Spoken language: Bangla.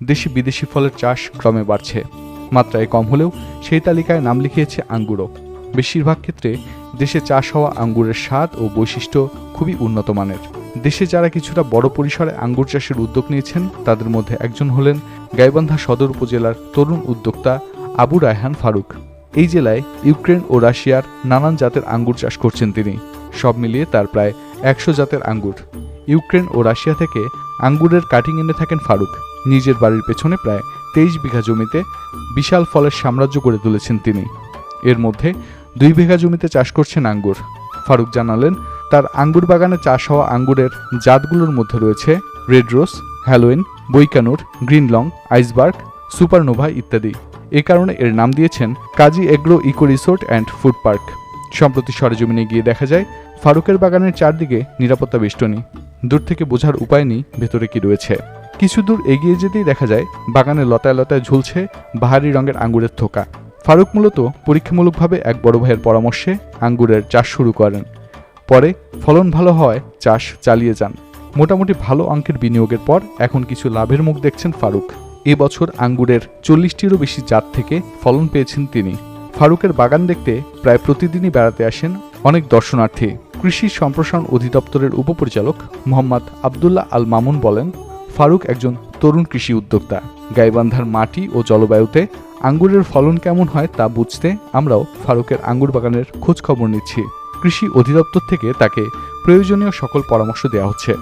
দেশি বিদেশি ফলের চাষ ক্রমে বাড়ছে। মাত্রায় কম হলেও সেই তালিকায় নাম লিখিয়েছে আঙ্গুরও। বেশিরভাগ ক্ষেত্রে দেশে চাষ হওয়া আঙ্গুরের স্বাদ ও বৈশিষ্ট্য খুবই উন্নত মানের। দেশে যারা কিছুটা বড় পরিসরে আঙ্গুর চাষের উদ্যোগ নিয়েছেন, তাদের মধ্যে একজন হলেন গাইবান্ধা সদর উপজেলার তরুণ উদ্যোক্তা আবু রায়হান ফারুক। এই জেলায় ইউক্রেন ও রাশিয়ার নানান জাতের আঙ্গুর চাষ করছেন তিনি। সব মিলিয়ে তার প্রায় একশো জাতের আঙ্গুর। ইউক্রেন ও রাশিয়া থেকে আঙ্গুরের কাটিং এনে থাকেন ফারুক। নিজের বাড়ির পেছনে প্রায় তেইশ বিঘা জমিতে বিশাল ফলের সাম্রাজ্য গড়ে তুলেছেন তিনি। এর মধ্যে দুই বিঘা জমিতে চাষ করছেন আঙ্গুর। ফারুক জানালেন, তার আঙ্গুর বাগানে চাষ হওয়া আঙ্গুরের জাতগুলোর মধ্যে রয়েছে red rose, Halloween, Baikonur green long iceberg, supernova ইত্যাদি। এ কারণে এর নাম দিয়েছেন Kazi agro eco resort and food park. সম্প্রতি সরেজমিনে গিয়ে দেখা যায়, ফারুকের বাগানের চারদিকে নিরাপত্তা বেষ্টনী। দূর থেকে বোঝার উপায় নেই, ভেতরে কি রয়েছে। কিছু দূর এগিয়ে যেতেই দেখা যায়, বাগানে লতায় লতায় ঝুলছে বাহারি রঙের আঙ্গুরের থোকা। ফারুক মূলত পরীক্ষামূলকভাবে এক বড় ভাইয়ের পরামর্শে আঙ্গুরের চাষ শুরু করেন। পরে ফলন ভালো হয় চাষ চালিয়ে যান। মোটামুটি ভালো অঙ্কের বিনিয়োগের পর এখন কিছু লাভের মুখ দেখছেন ফারুক। এবছর আঙ্গুরের চল্লিশটিরও বেশি জাত থেকে ফলন পেয়েছেন তিনি। ফারুকের বাগান দেখতে প্রায় প্রতিদিনই বেড়াতে আসেন অনেক দর্শনার্থী। কৃষি সম্প্রসারণ অধিদপ্তরের উপপরিচালক মোহাম্মদ আবদুল্লাহ আল মামুন বলেন, ফারুক একজন তরুণ কৃষি উদ্যোক্তা। গাইবান্ধার মাটি ও জলবায়ুতে আঙ্গুরের ফলন কেমন হয় তা বুঝতে আমরাও ফারুকের আঙ্গুর বাগানের খোঁজ খবর নিচ্ছি। কৃষি অধিদপ্তর থেকে তাকে প্রয়োজনীয় সকল পরামর্শ দেওয়া হচ্ছে।